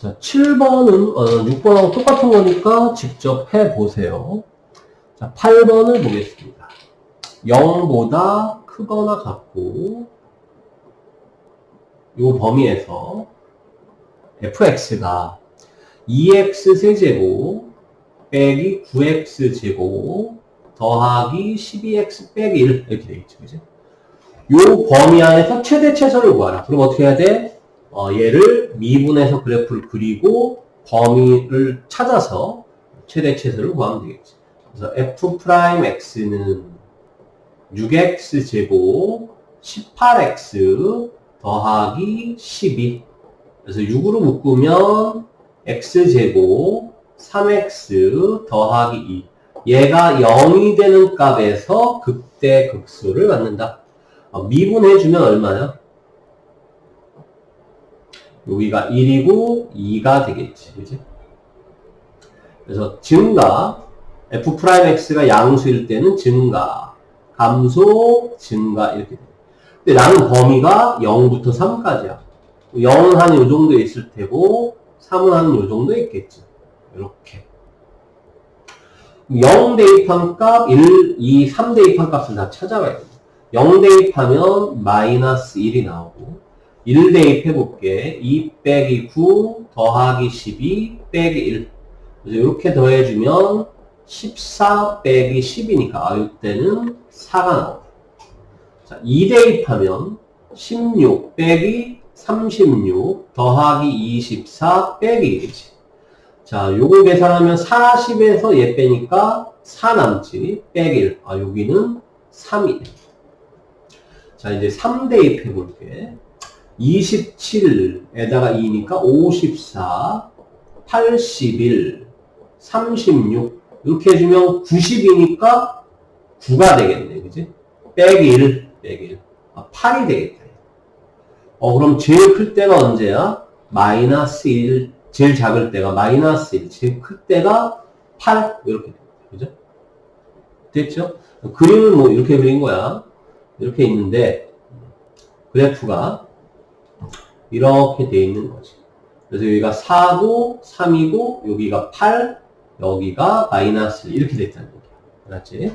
자, 7번은, 어, 6번하고 똑같은 거니까 직접 해보세요. 자, 8번을 보겠습니다. 0보다 크거나 같고, 요 범위에서 fx가 2x 세제곱 빼기 9x 제곱 더하기 12x 빼기 1 이렇게 되겠죠. 그죠? 요 범위 안에서 최대 최소를 구하라. 그럼 어떻게 해야 돼? 어, 얘를 미분해서 그래프를 그리고 범위를 찾아서 최대 최소를 구하면 되겠지. 그래서 f 프라임 x는 6x 제곱 18x 더하기 12 그래서 6으로 묶으면 x제곱 3x 더하기 2 얘가 0이 되는 값에서 극대 극수를 갖는다. 어, 미분해주면 얼마야? 여기가 1이고 2가 되겠지. 그지? 그래서 증가 f 프라임 x가 양수일 때는 증가 감소 증가 이렇게 돼. 근데 나는 범위가 0부터 3까지야. 0은 한 요 정도 있을 테고 3은 한 요 정도 있겠지. 이렇게. 0 대입한 값, 1, 2, 3 대입한 값을 다 찾아가야 돼. 0 대입하면 마이너스 1이 나오고 1 대입해볼게. 2 빼기 9 더하기 12 빼기 1. 그래서 이렇게 더해주면 14 빼기 10이니까 아, 이때는 4가 나오고 자, 2 대입하면 16 빼기 36 더하기 24 빼기 1이지. 자, 요거 계산하면 40에서 얘 빼니까 4 남지. 빼기 1. 아, 여기는 3이네. 자, 이제 3 대입해 볼게. 27에다가 2니까 54, 81, 36. 이렇게 해주면 90이니까 9가 되겠네. 그지? 빼기 1, 빼기 1. 아, 8이 되겠다. 어, 그럼 제일 클 때가 언제야? 마이너스 1, 제일 작을 때가 마이너스 1, 제일 클 때가 8, 이렇게 됩니다. 그죠? 됐죠? 그림을 뭐 이렇게 그린 거야. 이렇게 있는데, 그래프가 이렇게 돼 있는 거지. 그래서 여기가 4고, 3이고, 여기가 8, 여기가 마이너스 1, 이렇게 됐다는 얘기야. 알았지?